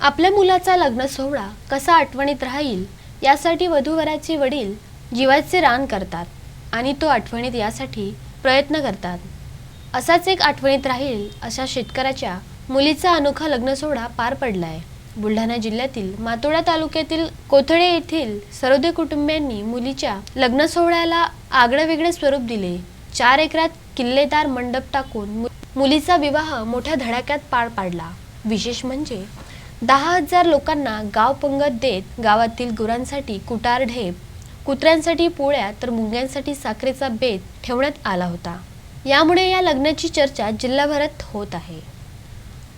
आपल्या मुलाचा लग्न सोहळा कसा आठवणीत राहील यासाठी वधूवराचे वडील जीवाचे रान करतात आणि तो आठवणीत यासाठी प्रयत्न करतात. असाच एक आठवणीत राहील अशा शेतकऱ्याच्या मुलीचा अनोखा लग्न सोहळा पार पडलाय. बुलढाणा जिल्ह्यातील मातोडा तालुक्यातील कोथळे येथील सरोदे कुटुंबियांनी मुलीच्या लग्न सोहळ्याला आगळं स्वरूप दिले. चार एकरात किल्लेदार मंडप टाकून मु- मुलीचा विवाह मोठ्या धडाक्यात पार पाडला. विशेष म्हणजे दहा हजार लोकांना गाव पंगत देत गावातील गुरांसाठी कुटार ढेप कुत्र्यांसाठी पोळ्या तर मुंग्यांसाठी साखरेचा बेत ठेवण्यात आला होता. यामुळे या लग्नाची चर्चा जिल्हाभरात होत आहे.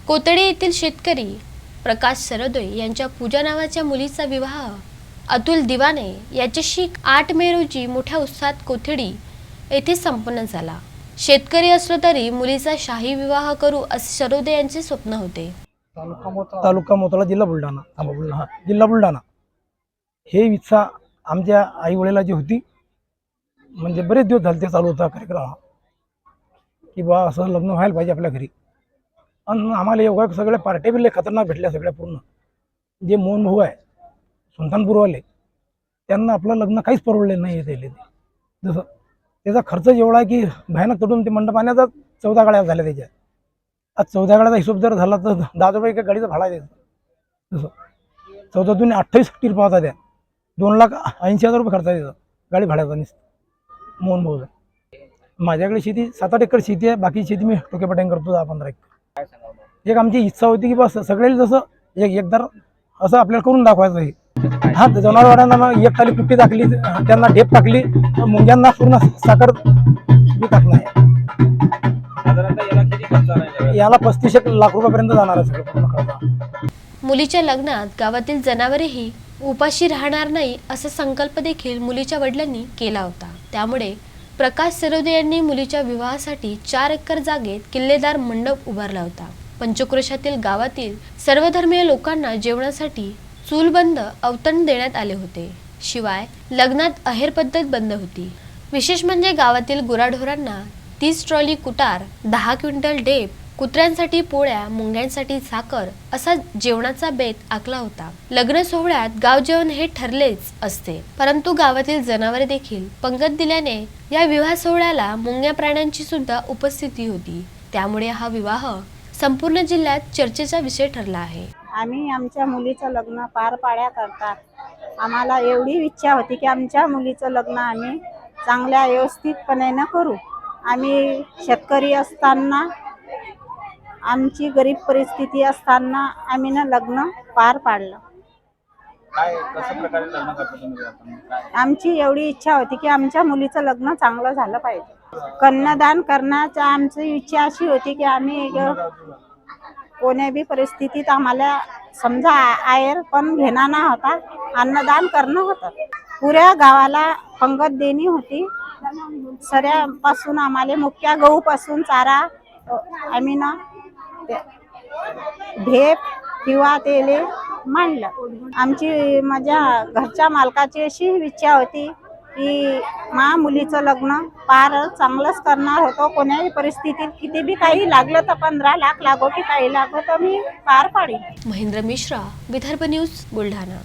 कोतडे येथील शेतकरी प्रकाश सरदोय यांच्या पूजा नावाच्या मुलीचा विवाह अतुल दिवाने याच्याशी आठ मे रोजी मोठ्या उत्साहात कोथडी येथे संपन्न झाला. शेतकरी असलो तरी मुलीचा शाही विवाह करू असे सरोदे यांचे स्वप्न होते. तालुका मोताळा जिल्हा बुलढाणा. थांबा बुलढाणा. हा, जिल्हा बुलढाणा. हे इच्छा आमच्या आई वडिलाची होती. म्हणजे बरेच दिवस झाले ते चालू होता कार्यक्रम. हा की बा असं लग्न व्हायला पाहिजे आपल्या घरी. आणि आम्हाला एवढ्या सगळ्या पार्ट्या बिल्ले खतरनाक भेटल्या सगळ्या पूर्ण. जे मोहन भाऊ आहे सुलतानपूरवाले त्यांना आपलं लग्न काहीच परवडले नाही ते जसं त्याचा खर्च एवढा आहे की भयानक तडून ते मंडप आणण्याचा चौदा गाड्या झाल्या त्याच्या. आज चौदा गाड्याचा हिशोब जर झाला तर दहा रुपये एका गाडीचा भाडा आहे जसं चौदा दोन अठ्ठावीस टीर पाहता त्या. दोन लाख ऐंशी हजार रुपये खर्च द्यायचा गाडी भाड्याचा निस मोहन भाऊचा माझ्याकडे शेती सात आठ एकर शेती आहे. बाकी शेती मी टोकेपटाईन करतो दहा पंधरा एकर. एक आमची इच्छा होती की बस सगळ्याला जसं एक एकदा असं आपल्याला करून दाखवायचं आहे. हा जनावरांना एक खाली कुट्टी टाकली त्यांना ढेप टाकली मुंग्यांना पूर्ण साखर मी टाकणार आहे. याला पस्तीस एक लाख रुपयापर्यंत जाणार आहे सगळं पूर्ण खर्च. मुलीच्या लग्नात गावातील जनावरेही उपाशी राहणार नाही असा संकल्प देखील मुलीच्या वडिलांनी केला होता. त्यामुळे प्रकाश सरोदे यांनी मुलीच्या विवाहासाठी चार एकर जागेत किल्लेदार मंडप उभारला होता. पंचक्रोशातील गावातील सर्वधर्मीय लोकांना जेवणासाठी चूलबंद अवतरण देण्यात आले होते. शिवाय लग्नात अहेर पद्धत बंद होती. विशेष म्हणजे गावातील गुराढोरांना तीस ट्रॉली कुटार दहा क्विंटल डेप कुत्र्यांसाठी पोळ्या मुंग्यांसाठी साखर असा जेवणाचा बेत आखला होता. लग्न सोहळ्यात गाव जेवण हे ठरलेच असते. परंतु गावातील जनावरे देखील पंगत दिल्याने या विवाह सोहळ्याला मुंग्या प्राण्यांची सुद्धा उपस्थिती होती. त्यामुळे हा विवाह संपूर्ण जिल्ह्यात चर्चेचा विषय ठरला आहे. आम्ही आमच्या मुलीचं लग्न पार पाड्या करतात. आम्हाला एवढी इच्छा होती की आमच्या मुलीचं लग्न आम्ही चांगल्या व्यवस्थितपणे करू. आम्ही शेतकरी असताना आमची गरीब परिस्थिती असताना आम्ही ना लग्न पार पाडलं. काय कशा प्रकारे लग्न करता तुम्ही आपण काय आमची एवढी इच्छा होती की आमच्या मुलीचं लग्न चांगलं झालं पाहिजे. कन्यादान करण्याची आमची इच्छा अशी होती की आम्ही कोण्या बी परिस्थितीत आम्हाला समजा आ- आयर पण घेणार ना होता अन्नदान करणं होतं. पुऱ्या गावाला पंगत देणी होती. सऱ्यापासून आम्हाला मुख्या गहूपासून चारा अ, आम्ही ना ढेप किंवा तेले मांडलं. आमची माझ्या घरच्या मालकाची अशी इच्छा होती की मा मुलीचं लग्न पार चांगलंच करणार होतो. कोण्याही परिस्थितीत किती बी काही लागलं तर पंधरा लाख लागो की काही लागो तर मी पार पाडीन. महेंद्र मिश्रा विदर्भ न्यूज बुलढाणा.